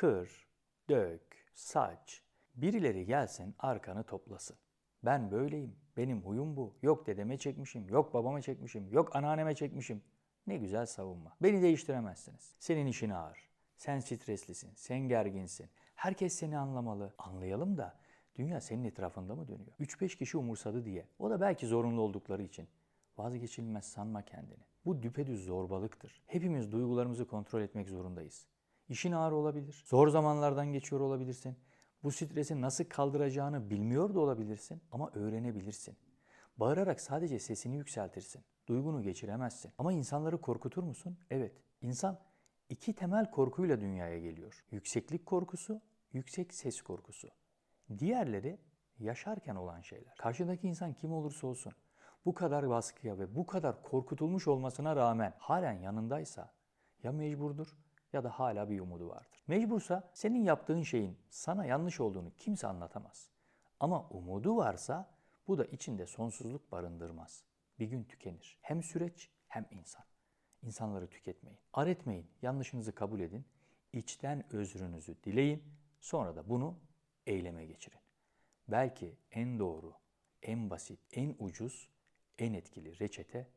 Kır, dök, saç. Birileri gelsin arkanı toplasın. Ben böyleyim, benim huyum bu. Yok dedeme çekmişim, yok babama çekmişim, yok anneanneme çekmişim. Ne güzel savunma. Beni değiştiremezsiniz. Senin işin ağır. Sen streslisin, sen gerginsin. Herkes seni anlamalı. Anlayalım da dünya senin etrafında mı dönüyor? 3-5 kişi umursadı diye. O da belki zorunlu oldukları için. Vazgeçilmez sanma kendini. Bu düpedüz zorbalıktır. Hepimiz duygularımızı kontrol etmek zorundayız. İşin ağır olabilir. Zor zamanlardan geçiyor olabilirsin. Bu stresi nasıl kaldıracağını bilmiyor da olabilirsin ama öğrenebilirsin. Bağırarak sadece sesini yükseltirsin. Duygunu geçiremezsin. Ama insanları korkutur musun? Evet. İnsan iki temel korkuyla dünyaya geliyor. Yükseklik korkusu, yüksek ses korkusu. Diğerleri yaşarken olan şeyler. Karşındaki insan kim olursa olsun bu kadar baskıya ve bu kadar korkutulmuş olmasına rağmen halen yanındaysa ya mecburdur ya da hala bir umudu vardır. Mecbursa senin yaptığın şeyin sana yanlış olduğunu kimse anlatamaz. Ama umudu varsa bu da içinde sonsuzluk barındırmaz. Bir gün tükenir. Hem süreç hem insan. İnsanları tüketmeyin. Ar etmeyin. Yanlışınızı kabul edin. İçten özrünüzü dileyin. Sonra da bunu eyleme geçirin. Belki en doğru, en basit, en ucuz, en etkili reçete